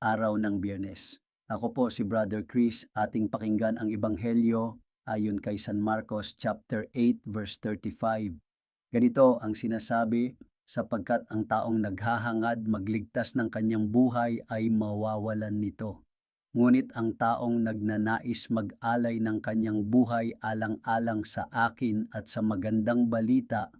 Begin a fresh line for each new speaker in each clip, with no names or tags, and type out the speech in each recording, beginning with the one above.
araw ng biyernes. Ako po si Brother Chris, ating pakinggan ang Ebanghelyo ayon kay San Marcos chapter 8 verse 35. Ganito ang sinasabi, sapagkat ang taong naghahangad magligtas ng kanyang buhay ay mawawalan nito. Ngunit ang taong nagnanais mag-alay ng kanyang buhay alang-alang sa akin at sa magandang balita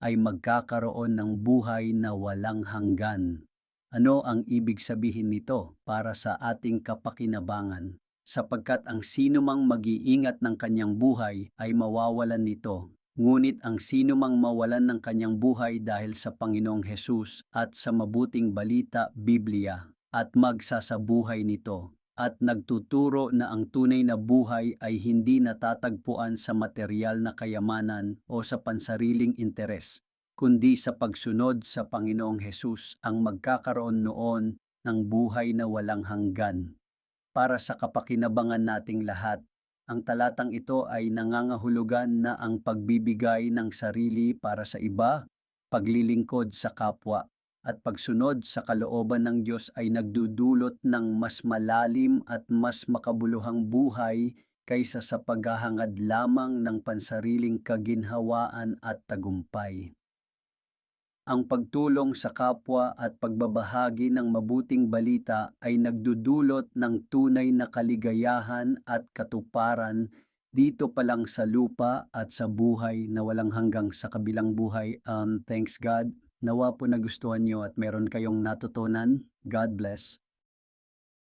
ay magkakaroon ng buhay na walang hanggan. Ano ang ibig sabihin nito para sa ating kapakinabangan? Sapagkat ang sino mang mag-iingat ng kanyang buhay ay mawawalan nito. Ngunit ang sino mang mawalan ng kanyang buhay dahil sa Panginoong Hesus at sa mabuting balita Biblia at magsasabuhay nito at nagtuturo na ang tunay na buhay ay hindi natatagpuan sa material na kayamanan o sa pansariling interes, kundi sa pagsunod sa Panginoong Hesus ang magkakaroon noon ng buhay na walang hanggan. Para sa kapakinabangan nating lahat, ang talatang ito ay nangangahulugan na ang pagbibigay ng sarili para sa iba, paglilingkod sa kapwa, at pagsunod sa kalooban ng Diyos ay nagdudulot ng mas malalim at mas makabuluhang buhay kaysa sa paghahangad lamang ng pansariling kaginhawaan at tagumpay. Ang pagtulong sa kapwa at pagbabahagi ng mabuting balita ay nagdudulot ng tunay na kaligayahan at katuparan dito pa lang sa lupa at sa buhay na walang hanggang sa kabilang buhay. Um, thanks God. Nawa po nagustuhan nyo at meron kayong natutunan. God bless.